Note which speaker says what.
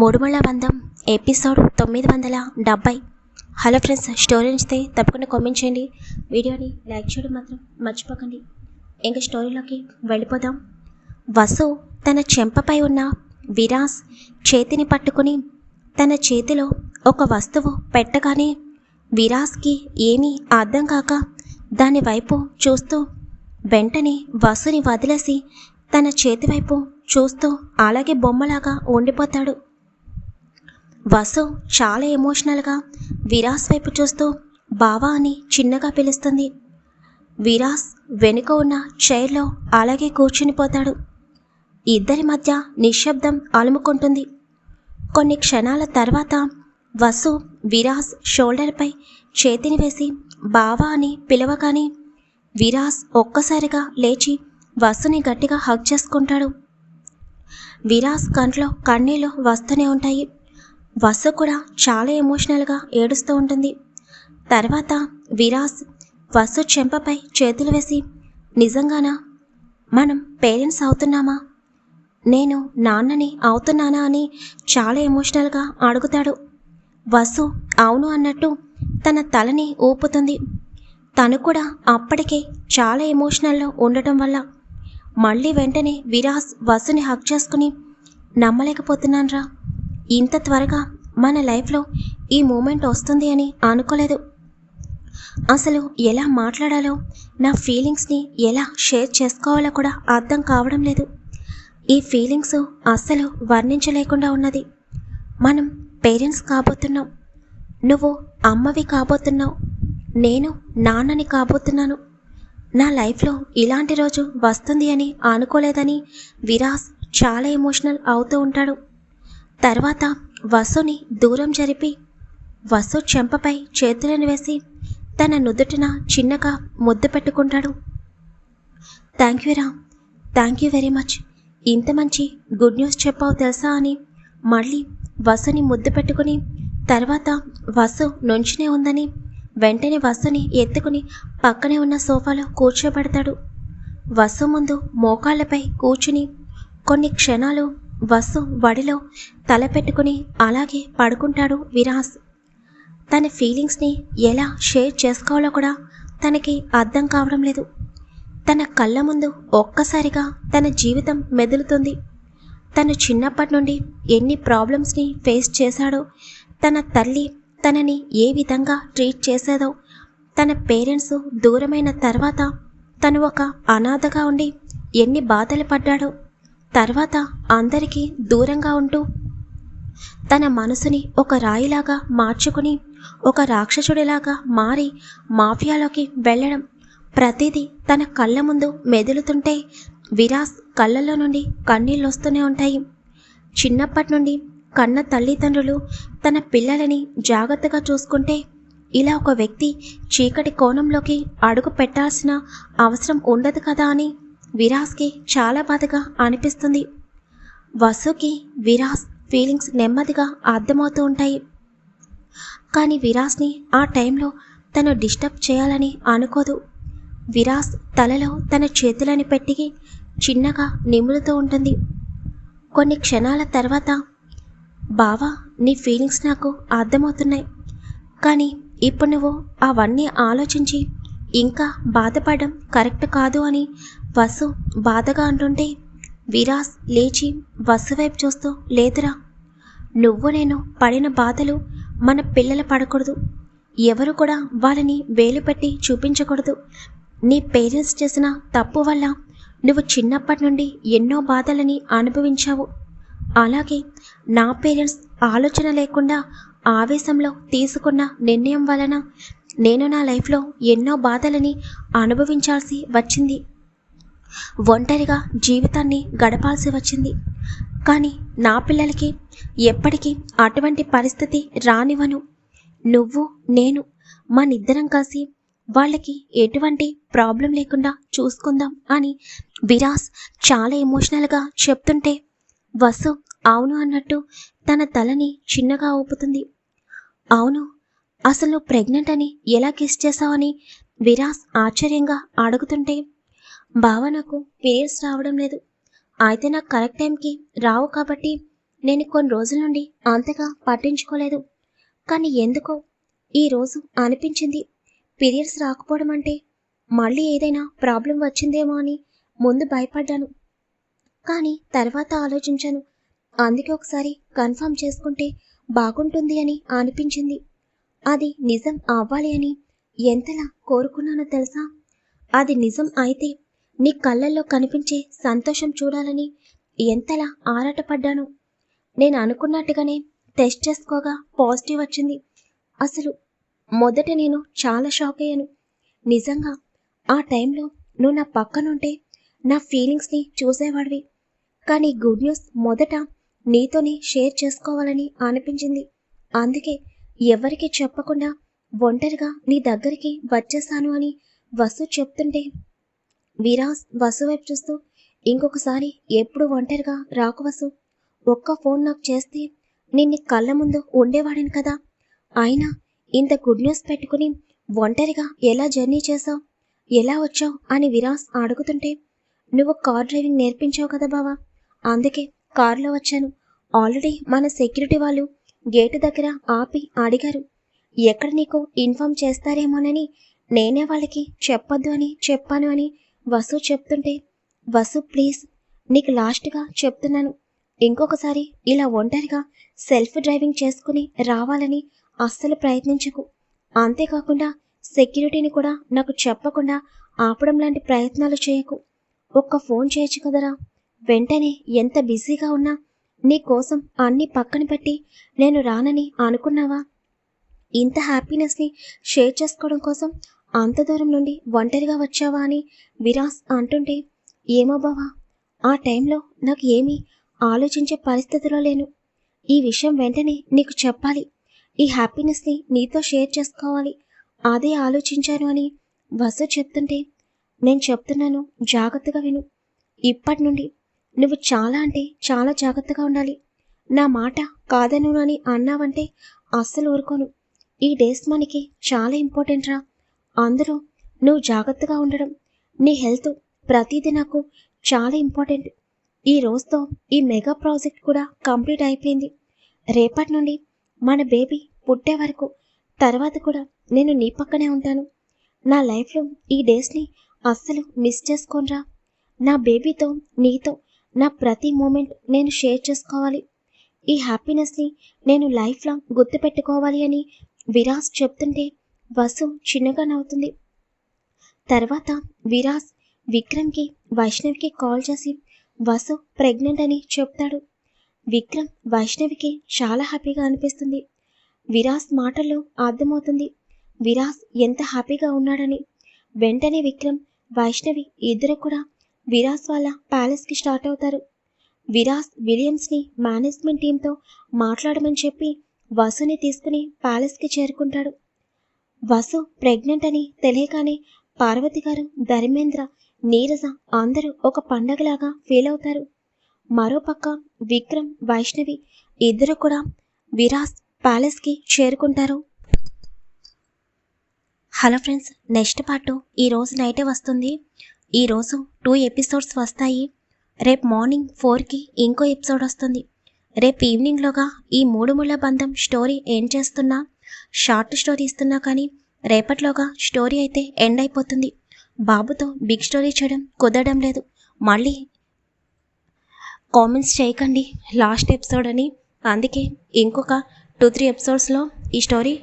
Speaker 1: మూడుమళ్ళ బంధం ఎపిసోడ్ తొమ్మిది వందల డెబ్బై. హలో ఫ్రెండ్స్ స్టోరీ నచ్చితే తప్పకుండా కామెంట్ చేయండి. వీడియోని లైక్ చేయడం మాత్రం మర్చిపోకండి. ఇంకా స్టోరీలోకి వెళ్ళిపోదాం. వసు తన చెంపపై ఉన్న విరాస్ చేతిని పట్టుకుని తన చేతిలో ఒక వస్తువు పెట్టగానే విరాస్కి ఏమీ అర్థం కాక దాని వైపు చూస్తూ వెంటనే వసుని వదిలేసి తన చేతి వైపు చూస్తూ అలాగే బొమ్మలాగా ఉండిపోతాడు. వసు చాలా ఎమోషనల్గా విరాస్ వైపు చూస్తూ బావా అని చిన్నగా పిలుస్తుంది. విరాస్ వెనుక ఉన్న చైర్లో అలాగే కూర్చునిపోతాడు. ఇద్దరి మధ్య నిశ్శబ్దం అలుముకుంటుంది. కొన్ని క్షణాల తర్వాత వసు విరాస్ షోల్డర్పై చేతిని వేసి బావా అని పిలవగానే విరాస్ ఒక్కసారిగా లేచి వసుని గట్టిగా హగ్ చేసుకుంటాడు. విరాస్ కంట్లో కన్నీళ్ళు వస్తూనే ఉంటాయి. వసు కూడా చాలా ఎమోషనల్గా ఏడుస్తూ ఉంటుంది. తర్వాత విరాస్ వసు చెంపపై చేతులు వేసి నిజంగానా? మనం పేరెంట్స్ అవుతున్నామా? నేను నాన్నని అవుతున్నానా? అని చాలా ఎమోషనల్గా అడుగుతాడు. వసు అవును అన్నట్టు తన తలని ఊపుతుంది. తను కూడా అప్పటికే చాలా ఎమోషనల్లో ఉండటం వల్ల. మళ్ళీ వెంటనే విరాస్ వసుని హక్ చేసుకుని నమ్మలేకపోతున్నాన్రా. ఇంత త్వరగా మన లైఫ్లో ఈ మూమెంట్ వస్తుంది అని అనుకోలేదు. అసలు ఎలా మాట్లాడాలో నా ఫీలింగ్స్ని ఎలా షేర్ చేసుకోవాలో కూడా అర్థం కావడం లేదు. ఈ ఫీలింగ్స్ అస్సలు వర్ణించలేకుండా ఉన్నది. మనం పేరెంట్స్ కాబోతున్నాం. నువ్వు అమ్మవి కాబోతున్నావు. నేను నాన్నని కాబోతున్నాను. నా లైఫ్లో ఇలాంటి రోజు వస్తుంది అని అనుకోలేదని విరాస్ చాలా ఎమోషనల్ అవుతూ ఉంటాడు. తర్వాత వసుని దూరం జరిపి వసు చెంపపై చేతులను వేసి తన నుదుటిన చిన్నగా ముద్దు పెట్టుకుంటాడు. థ్యాంక్ యూ రా థ్యాంక్ యూ వెరీ మచ్. ఇంత మంచి గుడ్ న్యూస్ చెప్పావు తెలుసా అని మళ్ళీ వసుని ముద్దు పెట్టుకుని తర్వాత వసు నుంచునే ఉందని వెంటనే వసుని ఎత్తుకుని పక్కనే ఉన్న సోఫాలో కూర్చోబెడతాడు. వసు ముందు మోకాళ్ళపై కూర్చుని కొన్ని క్షణాలు వసు వడిలో తల పెట్టుకుని అలాగే పడుకుంటాడు విరాస్. తన ఫీలింగ్స్ని ఎలా షేర్ చేసుకోవాలో కూడా తనకి అర్థం కావడం లేదు. తన కళ్ళ ముందు ఒక్కసారిగా తన జీవితం మెదులుతుంది. తను చిన్నప్పటి నుండి ఎన్ని ప్రాబ్లమ్స్ని ఫేస్ చేశాడో తన తల్లి తనని ఏ విధంగా ట్రీట్ చేసేదో తన పేరెంట్స్ దూరమైన తర్వాత తను ఒక అనాథగా ఉండి ఎన్ని బాధలు పడ్డాడో తర్వాత అందరికీ దూరంగా ఉంటూ తన మనసుని ఒక రాయిలాగా మార్చుకుని ఒక రాక్షసుడిలాగా మారి మాఫియాలోకి వెళ్ళడం. ప్రతిదీ తన కళ్ళ ముందు మెదులుతుంటే విరాస్ కళ్ళల్లో నుండి కన్నీళ్ళు వస్తూనే ఉంటాయి. చిన్నప్పటి నుండి కన్న తల్లిదండ్రులు తన పిల్లలని జాగ్రత్తగా చూసుకుంటే ఇలా ఒక వ్యక్తి చీకటి కోణంలోకి అడుగు పెట్టాల్సిన అవసరం ఉండదు కదా అని విరాస్కి చాలా బాధగా అనిపిస్తుంది. వసుకి విరాస్ ఫీలింగ్స్ నెమ్మదిగా అర్థమవుతూ ఉంటాయి. కానీ విరాస్ని ఆ టైంలో తను డిస్టర్బ్ చేయాలని అనుకోదు. విరాస్ తలలో తన చేతులని పెట్టి చిన్నగా నిములుతూ ఉంటుంది. కొన్ని క్షణాల తర్వాత బావా నీ ఫీలింగ్స్ నాకు అర్థమవుతున్నాయి. కానీ ఇప్పుడు నువ్వు అవన్నీ ఆలోచించి ఇంకా బాధపడడం కరెక్ట్ కాదు అని వసు బాధగా అంటుంటే విరాస్ లేచి వసు వైపు చూస్తూ లేదురా. నువ్వు నేను పడిన బాధలు మన పిల్లలు పడకూడదు. ఎవరు కూడా వాళ్ళని వేలు పెట్టి చూపించకూడదు. నీ పేరెంట్స్ చేసిన తప్పు వల్ల నువ్వు చిన్నప్పటి నుండి ఎన్నో బాధలని అనుభవించావు. అలాగే నా పేరెంట్స్ ఆలోచన లేకుండా ఆవేశంలో తీసుకున్న నిర్ణయం వలన నేను నా లైఫ్లో ఎన్నో బాధలని అనుభవించాల్సి వచ్చింది. ఒంటరిగా జీవితాన్ని గడపాల్సి వచ్చింది. కానీ నా పిల్లలకి ఎప్పటికీ అటువంటి పరిస్థితి రానివ్వను. నువ్వు నేను మనిద్దరం కలిసి వాళ్ళకి ఎటువంటి ప్రాబ్లం లేకుండా చూసుకుందాం అని విరాస్ చాలా ఎమోషనల్గా చెప్తుంటే వసు అవును అన్నట్టు తన తలని చిన్నగా ఊపుతుంది. అవును అసలు ప్రెగ్నెంట్ అని ఎలా కిస్ చేసావని విరాస్ ఆశ్చర్యంగా అడుగుతుంటే భావనకు నాకు పీరియడ్స్ రావడం లేదు. అయితే నాకు కరెక్ట్ టైంకి రావు కాబట్టి నేను కొన్ని రోజుల నుండి అంతగా పట్టించుకోలేదు. కానీ ఎందుకో ఈరోజు అనిపించింది. పీరియడ్స్ రాకపోవడం అంటే మళ్ళీ ఏదైనా ప్రాబ్లం వచ్చిందేమో అని ముందు భయపడ్డాను. కానీ తర్వాత ఆలోచించాను. అందుకే ఒకసారి కన్ఫర్మ్ చేసుకుంటే బాగుంటుంది అని అనిపించింది. అది నిజం అవ్వాలి అని ఎంతలా కోరుకున్నానో తెలుసా? అది నిజం అయితే నీ కళ్ళల్లో కనిపించే సంతోషం చూడాలని ఎంతలా ఆరాటపడ్డాను. నేను అనుకున్నట్టుగానే టెస్ట్ చేసుకోగా పాజిటివ్ వచ్చింది. అసలు మొదట నేను చాలా షాక్ అయ్యాను. నిజంగా ఆ టైంలో నువ్వు నా పక్కనుంటే నా ఫీలింగ్స్ని చూసేవాడివి. కానీ గుడ్ న్యూస్ మొదట నీతోనే షేర్ చేసుకోవాలని అనిపించింది. అందుకే ఎవరికి చెప్పకుండా ఒంటరిగా నీ దగ్గరికి వచ్చేసాను అని వసు చెప్తుంటే విరాస్ వసు వైపు చూస్తూ ఇంకొకసారి ఎప్పుడు ఒంటరిగా రాకు వసు? ఒక్క ఫోన్ నాకు చేస్తే నిన్ను కళ్ళ ముందు ఉండేవాడిని కదా. అయినా ఇంత గుడ్ న్యూస్ పెట్టుకుని ఒంటరిగా ఎలా జర్నీ చేసావు ఎలా వచ్చావు? అని విరాస్ అడుగుతుంటే నువ్వు కార్ డ్రైవింగ్ నేర్పించావు కదా బావా. అందుకే కారులో వచ్చాను. ఆల్రెడీ మన సెక్యూరిటీ వాళ్ళు గేటు దగ్గర ఆపి అడిగారు. ఎక్కడ నీకు ఇన్ఫామ్ చేస్తారేమోనని నేనే వాళ్ళకి చెప్పొద్దు అని చెప్పాను అని వసు చెప్తుంటే వసు ప్లీజ్ నీకు లాస్ట్గా చెప్తున్నాను. ఇంకొకసారి ఇలా ఒంటరిగా సెల్ఫ్ డ్రైవింగ్ చేసుకుని రావాలని అస్సలు ప్రయత్నించకు. అంతేకాకుండా సెక్యూరిటీని కూడా నాకు చెప్పకుండా ఆపడం లాంటి ప్రయత్నాలు చేయకు. ఒక్క ఫోన్ చేయొచ్చు కదరా? వెంటనే ఎంత బిజీగా ఉన్నా నీ కోసం అన్ని పక్కన పెట్టి నేను రానని అనుకున్నావా? ఇంత హ్యాపీనెస్ని షేర్ చేసుకోవడం కోసం అంత దూరం నుండి ఒంటరిగా వచ్చావా అని విరాస్ అంటుంటే ఏమో బావా ఆ టైంలో నాకు ఏమీ ఆలోచించే పరిస్థితిలో లేను. ఈ విషయం వెంటనే నీకు చెప్పాలి. ఈ హ్యాపీనెస్ని నీతో షేర్ చేసుకోవాలి. అదే ఆలోచించాను అని వసు చెప్తుంటే నేను చెప్తున్నాను జాగ్రత్తగా విను. ఇప్పటి నుండి నువ్వు చాలా అంటే చాలా జాగ్రత్తగా ఉండాలి. నా మాట కాదను అని అన్నావంటే అస్సలు ఊరుకోను. ఈ డేస్ మనకి చాలా ఇంపార్టెంట్ రా అందులో నువ్వు జాగ్రత్తగా ఉండడం నీ హెల్త్ ప్రతిదీ నాకు చాలా ఇంపార్టెంట్. ఈ రోజుతో ఈ మెగా ప్రాజెక్ట్ కూడా కంప్లీట్ అయిపోయింది. రేపటి నుండి మన బేబీ పుట్టే వరకు తర్వాత కూడా నేను నీ పక్కనే ఉంటాను. నా లైఫ్లో ఈ డేస్ని అస్సలు మిస్ చేసుకోనరా. నా బేబీతో నీతో నా ప్రతి మూమెంట్ నేను షేర్ చేసుకోవాలి. ఈ హ్యాపీనెస్ని నేను లైఫ్లో గుర్తుపెట్టుకోవాలి అని విరాస్ చెప్తుంటే వసు చిన్నగా నవ్వుతుంది తర్వాత విరాజ్ విక్రమ్కి వైష్ణవికి కాల్ చేసి వసు ప్రెగ్నెంట్ అని చెప్తాడు. విక్రమ్ వైష్ణవికి చాలా హ్యాపీగా అనిపిస్తుంది. విరాజ్ మాటల్లో అర్థమవుతుంది. విరాజ్ ఎంత హ్యాపీగా ఉన్నాడని. వెంటనే విక్రమ్ వైష్ణవి ఇద్దరు కూడా విరాజ్ వాళ్ళ ప్యాలెస్కి స్టార్ట్ అవుతారు. విరాజ్ విలియమ్స్ని మేనేజ్మెంట్ టీంతో మాట్లాడమని చెప్పి వసుని తీసుకుని ప్యాలెస్కి చేరుకుంటాడు. వసు ప్రెగ్నెంట్ అని తెలియగానే పార్వతి గారు ధర్మేంద్ర నీరజ అందరూ ఒక పండగలాగా ఫీల్ అవుతారు. మరోపక్క విక్రమ్ వైష్ణవి ఇద్దరు కూడా విరాస్ ప్యాలెస్కి చేరుకుంటారు. హలో ఫ్రెండ్స్ నెక్స్ట్ పార్ట్ ఈ రోజు నైటే వస్తుంది. ఈరోజు టూ ఎపిసోడ్స్ వస్తాయి. రేపు మార్నింగ్ ఫోర్కి ఇంకో ఎపిసోడ్ వస్తుంది. రేపు ఈవినింగ్లోగా ఈ మూడు ముళ్ళ బంధం స్టోరీ ఏం చేస్తున్నా. షార్ట్ స్టోరీ ఇస్తున్నా కానీ రేపట్లోగా స్టోరీ అయితే ఎండ్ అయిపోతుంది. బాబుతో బిగ్ స్టోరీ చేయడం కుదరడం లేదు. మళ్ళీ కామెంట్స్ చేయకండి. లాస్ట్ ఎపిసోడ్ అని. అందుకే ఇంకొక టూ త్రీ ఎపిసోడ్స్లో ఈ స్టోరీ